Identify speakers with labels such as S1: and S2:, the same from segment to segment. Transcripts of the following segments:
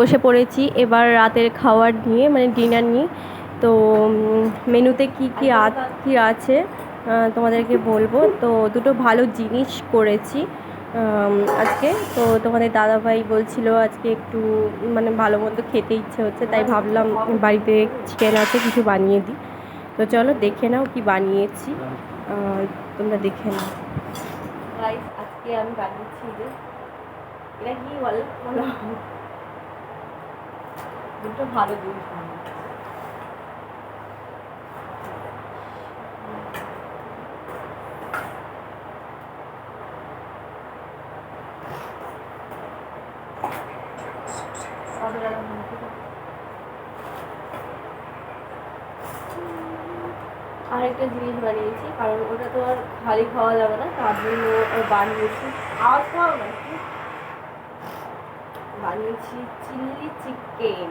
S1: বসে পড়েছি। এবার রাতের খাওয়ার নিয়ে মানে ডিনার নিয়ে। তো মেনুতে কি কি কি আছে তোমাদেরকে বলব। তো, দুটো ভালো জিনিস করেছি আজকে। তো, তোমাদের দাদাভাই বলছিল আজকে একটু মানে ভালো মন্দ খেতে ইচ্ছে হচ্ছে, তাই ভাবলাম বাড়িতে চিকেন আছে, কিছু বানিয়ে দিই। তো চলো, দেখে নাও কি বানিয়েছি। তোমরা দেখে নাও। আজকে আমি বানিয়েছি এটা কি বলো। দুটো ভালো বানিয়েছি আরেকটা জিনিস বানিয়েছি, কারণ ওটা তো আর খালি খাওয়া যাবে না, তার জন্য বানিয়েছি আওয়াজ পাও না? বানিয়েছি চিলি চিকেন।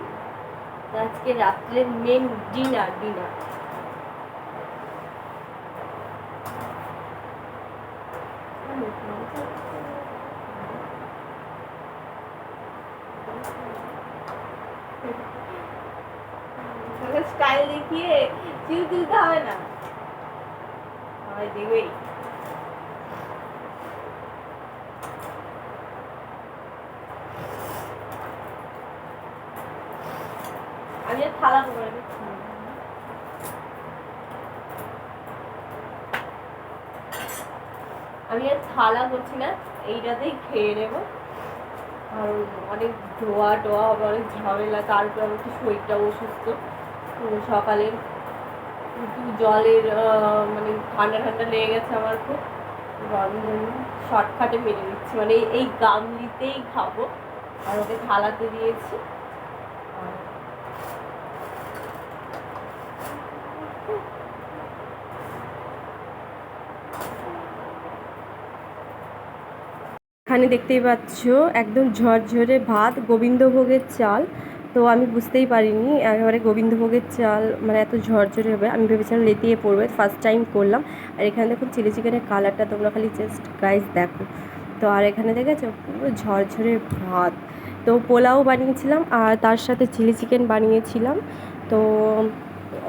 S1: আজকে রাত্রে মেন ডিনার ডিনার স্টাইল দেখিয়ে চিল তুলতে হবে না? সবাই দেখবেই থালা করে দিচ্ছি। আমি আর থালা করছি না, এইটাতেই খেয়ে নেব। আর অনেক ধোয়া টোয়া হবে অনেক ঝামেলা, তারপর আমার একটু শরীরটা অসুস্থ। সকালে একটু জলের মানে ঠান্ডা ঠান্ডা লেগে গেছে আমার খুব। শর্টকাটে মেরে নিচ্ছি মানে এই- এই গামলিতেই খাব। আর ওকে থালাতে দিয়েছি। আর এখানে দেখতেই পাচ্ছ, একদম ঝরঝরে ভাত, গোবিন্দভোগের চাল। তো আমি বুঝতেই পারিনি, একেবারে গোবিন্দভোগের চাল মানে এত ঝরঝরে হবে। আমি ভেবেছিলাম লেতিয়ে পড়বে ফার্স্ট টাইম করলাম। আর এখানে দেখুন চিলি চিকেনের কালারটা তোমরা খালি জাস্ট গাইস দেখো। তো আর এখানে দেখেছ? পুরো ঝরঝরে ভাত। তো পোলাও বানিয়েছিলাম আর তার সাথে চিলি চিকেন বানিয়েছিলাম। তো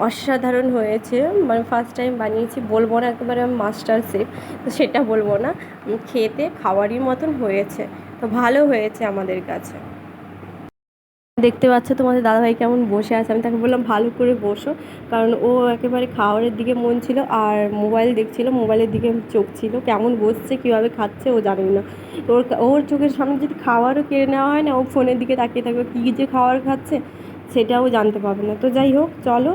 S1: অসাধারণ হয়েছে। মানে ফার্স্ট টাইম বানিয়েছি, বলব না একেবারে আমি মাস্টার শেফ তো সেটা বলব না। খেতে খাওয়ারই মতন হয়েছে, তো ভালো হয়েছে আমাদের কাছে। দেখতে পাচ্ছ তোমাদের দাদাভাই কেমন বসে আছে, আমি তাকে বললাম, ভালো করে বসো। কারণ ও একেবারে খাওয়ারের দিকে মন ছিল আর মোবাইল দেখছিল মোবাইলের দিকে চোখ ছিল। কেমন বসছে, কীভাবে খাচ্ছে ও জানে না। ওর ওর চোখের সামনে যদি খাওয়ারও কেড়ে নেওয়া হয় না, ও ফোনের দিকে তাকিয়ে থাকবে, কী যে খাওয়ার খাচ্ছে? সেটাও জানতে পারবে না। তো যাই হোক, চলো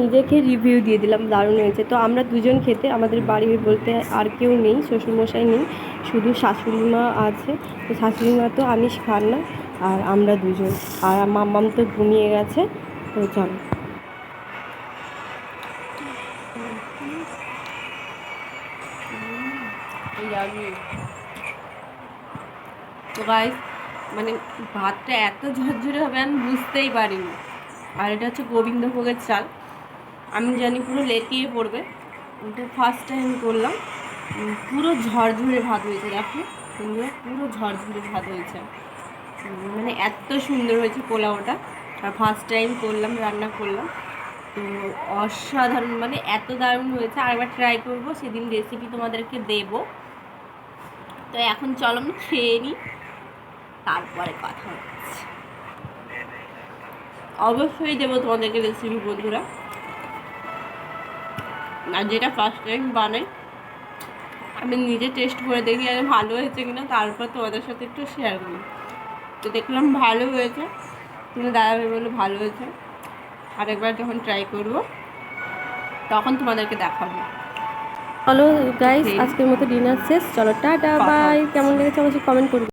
S1: নিজেকে রিভিউ দিয়ে দিলাম, দারুণ হয়েছে। তো আমরা দুজন খেতে, আমাদের বাড়ি বলতে আর কেউ নেই, শ্বশুরমশাই নেই, শুধু শাশুড়ি মা আছে। তো শাশুড়ি মা তো আমিষ খান না, আর আমরা দুজন। আর মাম্মাম তো ঘুমিয়ে গেছে, তো চলো। তো গাইস মানে ভাতটা এত ঝরঝরে হবে আমি বুঝতেই পারিনি। আর এটা হচ্ছে গোবিন্দভোগের চাল। আমি জানি পুরো লেটিয়ে পড়বে। এটা ফার্স্ট টাইম করলাম। পুরো ঝরঝরে ভাত হয়েছে, দেখো। সুন্দর পুরো ঝরঝরে ভাত হয়েছে। মানে এত সুন্দর হয়েছে পোলাওটা। আর ফার্স্ট টাইম করলাম, রান্না করলাম। তো অসাধারণ মানে এত দারুণ হয়েছে। আর একবার ট্রাই করব, সেদিন রেসিপি তোমাদেরকে দেবো। তো এখন চলো, আমি খেয়ে নিই। তারপরে কথা হচ্ছে। অবশ্যই দেবো তোমাদেরকে রেসিপি বন্ধুরা। আর যেটা ফার্স্ট টাইম বানাই আমি নিজে টেস্ট করে দেখি আর ভালো হয়েছে কিনা তারপর তোমাদের সাথে একটু শেয়ার করি। তো দেখলাম ভালো হয়েছে। তুমি দাদা ভাই বলল ভালো হয়েছে। আরেকবার যখন ট্রাই করব তখন তোমাদেরকে দেখাবো। চলো গাইস আজকের মতো ডিনার শেষ। চলো টাটা বাই কেমন লেগেছে অবশ্যই কমেন্ট করবে।